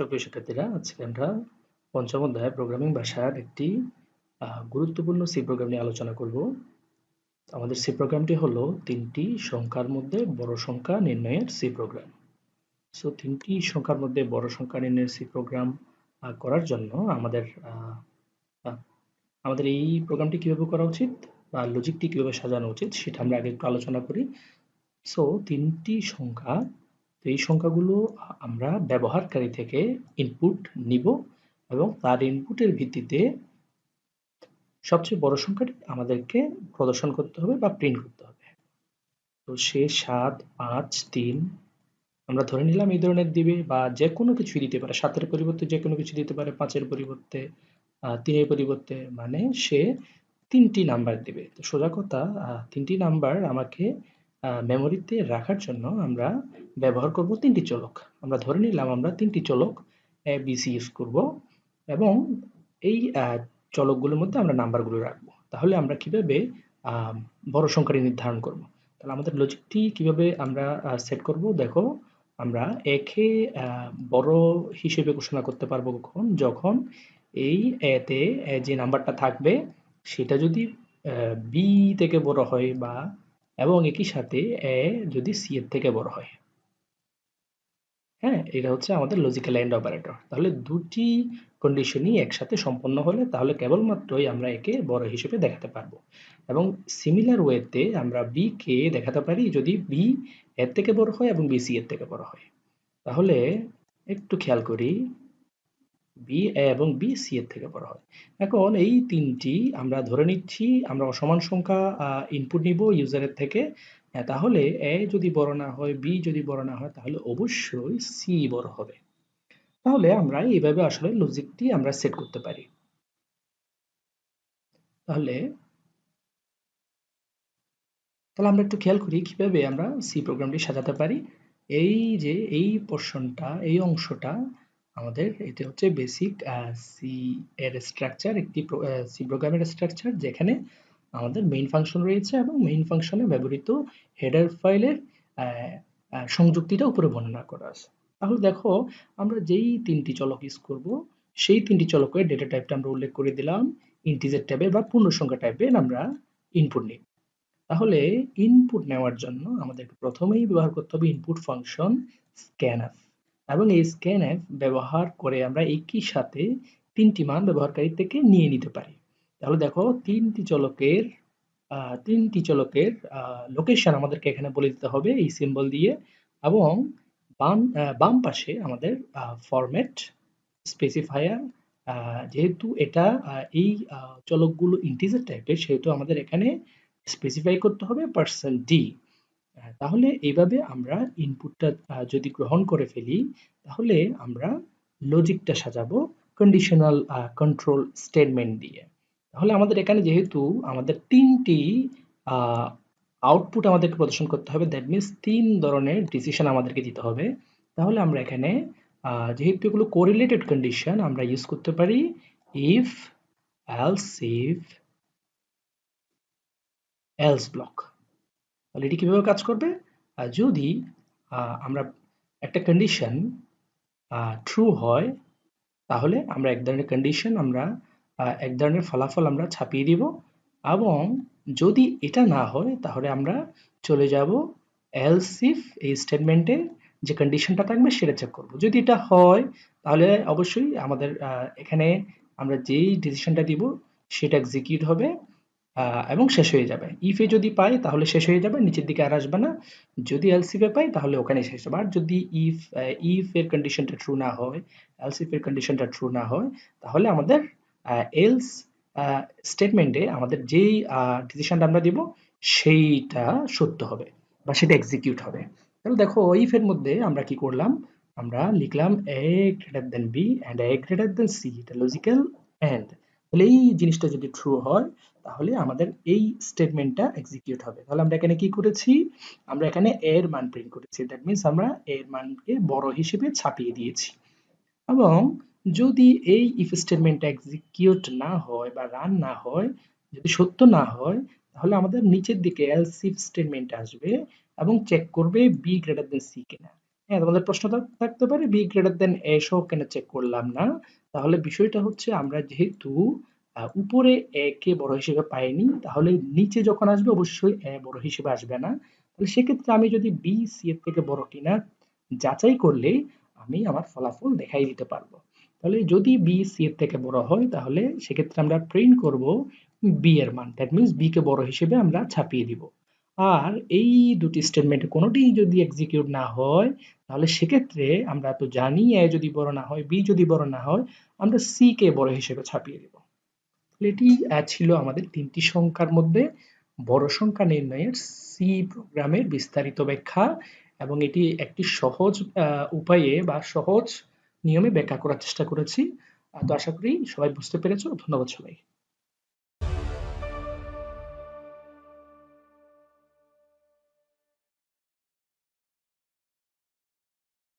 সুপ্রিয় শিক্ষার্থীরা আজকে আমরা পঞ্চম অধ্যায় প্রোগ্রামিং ভাষার একটি গুরুত্বপূর্ণ সি প্রোগ্রাম নিয়ে আলোচনা করব। আমাদের সি প্রোগ্রামটি হলো তিনটি সংখ্যার মধ্যে বড় সংখ্যা নির্ণয়ের সি প্রোগ্রাম সো তিনটি সংখ্যার মধ্যে বড় সংখ্যা নির্ণয়ের সি প্রোগ্রাম করার জন্য আমাদের আমাদের এই প্রোগ্রামটি কীভাবে করা উচিত বা লজিকটি কীভাবে সাজানো উচিত সেটা আমরা আগে একটু আলোচনা করি। সো তিনটি সংখ্যা তো এই সংখ্যাগুলো আমরা ব্যবহারকারী থেকে ইনপুট নিব এবং তার ইনপুটের ভিত্তিতে সবচেয়ে বড় সংখ্যাটি আমাদেরকে প্রদর্শন করতে হবে বা প্রিন্ট করতে হবে। তো সে সাত, পাঁচ, তিন, আমরা ধরে নিলাম এই ধরনের দিবে বা যে কোনো কিছু দিতে পারে, সাতের পরিবর্তে যে কোনো কিছু দিতে পারে, পাঁচের পরিবর্তে তিনের পরিবর্তে মানে সে তিনটি নাম্বার দিবে। তো সোজা কথা তিনটি নাম্বার আমাকে মেমোরিতে রাখার জন্য আমরা ব্যবহার করব তিনটি চলক। আমরা ধরে নিলাম আমরা তিনটি চলক এ বি সি ইউজ করব এবং এই চলকগুলোর মধ্যে আমরা নাম্বারগুলো রাখব। তাহলে আমরা কীভাবে বড় সংখ্যাটি নির্ধারণ করব? তাহলে আমাদের লজিকটি কীভাবে আমরা সেট করব? দেখো, আমরা একে বড় হিসেবে ঘোষণা করতে পারব কখন? যখন এই এতে যে নাম্বারটা থাকবে, সেটা যদি বি থেকে বড় হয় বা এবং একই সাথে এ যদি সি এর থেকে বড় হয়। হ্যাঁ এটা হচ্ছে আমাদের লজিক্যাল এন্ড অপারেটর তাহলে দুটি কন্ডিশনই একসাথে সম্পন্ন হলে তাহলে কেবলমাত্রই আমরা একে বড় হিসেবে দেখাতে পারব। এবং সিমিলার ওয়েতে আমরা বি কে দেখাতে পারি যদি বি এর থেকে বড় হয় এবং বি সি এর থেকে বড় হয়। তাহলে একটু খেয়াল করি বি এ এবং বি সি এর থেকে বড় হয়। এখন এই তিনটি আমরা ধরে নিচ্ছি, আমরা অসমান সংখ্যা ইনপুট নিব ইউজারের থেকে। তাহলে এ যদি বড় না হয় বি যদি বড় না হয়, তাহলে অবশ্যই সি বড় হবে। তাহলে আমরা এইভাবে আসলে লজিকটি আমরা সেট করতে পারি। তাহলে তাহলে আমরা একটু খেয়াল করি কীভাবে আমরা সি প্রোগ্রামটি সাজাতে পারি। এই যে, এই পোর্শনটা এই অংশটা আমাদের এটা হচ্ছে বেসিক সি এর স্ট্রাকচার একটি সি প্রোগ্রামের স্ট্রাকচার যেখানে আমাদের মেইন ফাংশন রয়েছে এবং মেইন ফাংশনে ব্যবহৃত হেডার ফাইলের সংযুক্তিটা উপরে বর্ণনা করা আছে। তাহলে দেখো, আমরা যেই তিনটি চলক ইউজ করব, সেই তিনটি চলকের ডেটা টাইপটা আমরা উল্লেখ করে দিলাম ইন্টিজার টাইপে বা পূর্ণ সংখ্যা টাইপের আমরা ইনপুট নিই। তাহলে ইনপুট নেওয়ার জন্য আমাদেরকে প্রথমেই ব্যবহার করতে হবে ইনপুট ফাংশন স্ক্যানএফ এবং এই স্ক্যানএফ ব্যবহার করে আমরা একই সাথে তিনটি মান ব্যবহারকারী থেকে নিয়ে নিতে পারি। তাহলে দেখো, তিনটি চলকের তিনটি চলকের লোকেশন আমাদেরকে এখানে বলে দিতে হবে এই সিম্বল দিয়ে এবং বাম বাম পাশে আমাদের ফরম্যাট স্পেসিফায়ার যেহেতু এটা এই চলকগুলো ইন্টিজার টাইপের সেহেতু আমাদের এখানে স্পেসিফাই করতে হবে পার্সেন্ট ডি তাহলে এইভাবে আমরা ইনপুটটা যদি গ্রহণ করে ফেলি, তাহলে আমরা লজিকটা সাজাবো কন্ডিশনাল কন্ট্রোল স্টেটমেন্ট দিয়ে। তাহলে আমাদের এখানে যেহেতু আমাদের তিনটি আউটপুট আমাদেরকে প্রদর্শন করতে হবে দ্যাট মিনস তিন ধরনের ডিসিশন আমাদেরকে দিতে হবে। তাহলে আমরা এখানে যেহেতু এগুলো কোরিলেটেড কন্ডিশন আমরা ইউজ করতে পারি if else if else block তাহলে এটি কীভাবে কাজ করবে? যদি আমরা একটা কন্ডিশন ট্রু হয়, তাহলে আমরা এক ধরনের কন্ডিশন আমরা এক ধরনের ফলাফল আমরা ছাপিয়ে দিব এবং যদি এটা না হয়, তাহলে আমরা চলে যাব এলস ইফ এই স্টেটমেন্টে যে কন্ডিশনটা থাকবে সেটা চেক করব। যদি এটা হয়, তাহলে অবশ্যই আমাদের এখানে আমরা যেই ডিসিশনটা দিব, সেটা এক্সিকিউট হবে। এবং শেষ হয়ে যাবে। ইফে যদি পাই তাহলে শেষ হয়ে যাবে, নিচের দিকে আর আসবে না। যদি এলসিফে পাই তাহলে ওখানে শেষ হবে। আর যদি ইফ ইফ এর কন্ডিশনটা ট্রু না হয় এলসিফ এর কন্ডিশনটা ট্রু না হয়, তাহলে আমাদের এলস স্টেটমেন্টে আমাদের যেই ডিসিশনটা আমরা দিব, সেইটা সত্য হবে বা সেটা এক্সিকিউট হবে। তাহলে দেখো ইফ এর মধ্যে আমরা কি করলাম? আমরা লিখলাম A greater than B and A greater than C এটা লজিক্যাল এন্ড তাহলে এই জিনিসটা যদি ট্রু হয়, তাহলে আমাদের এই স্টেটমেন্টটা এক্সিকিউট হবে। তাহলে আমরা এখানে কি করেছি? আমরা এখানে এ এর মান প্রিন্ট করেছি। দ্যাট মিন্স আমরা এ এর মানকে বড় হিসেবে ছাপিয়ে দিয়েছি। এবং যদি এই ইফ স্টেটমেন্টটা এক্সিকিউট না হয় বা রান না হয়, যদি সত্য না হয়, তাহলে আমাদের নিচের দিকে এলস ইফ স্টেটমেন্ট আসবে এবং চেক করবে বি গ্রেটার দেন সি কিনা। হ্যাঁ তোমাদের প্রশ্ন থাকতে পারে বি গ্রেটার দেন এ সহ কেন চেক করলাম না? তাহলে বিষয়টা হচ্ছে আমরা যেহেতু উপরে এ কে বড় হিসেবে পাইনি, তাহলে নিচে যখন আসবে অবশ্যই এ বড় হিসেবে আসবে না। তাহলে সেক্ষেত্রে আমি যদি বি সি এর থেকে বড় কিনা যাচাই করলে আমি আমার ফলাফল দেখাই দিতে পারব। তাহলে যদি বি সি এর থেকে বড় হয়, তাহলে সেক্ষেত্রে আমরা প্রিন্ট করব বি এর মান। দ্যাট মিনস বি কে বড় হিসেবে আমরা ছাপিয়ে দিব। আর এই দুটি স্টেটমেন্টে কোনোটি যদি এক্সিকিউট না হয়, তাহলে সেক্ষেত্রে আমরা তো জানি এ যদি বড় না হয় বি যদি বড় না হয়, আমরা সি কে বড় হিসেবে ছাপিয়ে দেব। এটি ছিল আমাদের তিনটি সংখ্যার মধ্যে। বড় সংখ্যা নির্ণয়ের সি প্রোগ্রামের বিস্তারিত ব্যাখ্যা এবং এটি একটি সহজ উপায়ে বা সহজ নিয়মে ব্যাখ্যা করার চেষ্টা করেছি। তো আশা করি সবাই বুঝতে পেরেছ। ধন্যবাদ সবাই